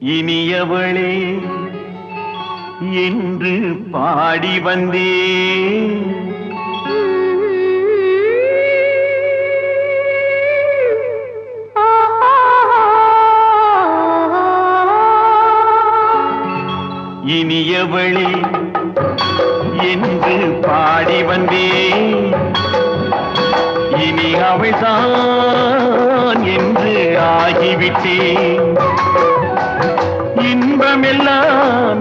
இனியவளே என்று பாடி வந்தே. இனியவளே என்று பாடி வந்தே. இனி அவள்தான் என்று ஆகிவிட்டேன். இன்பமெல்லாம்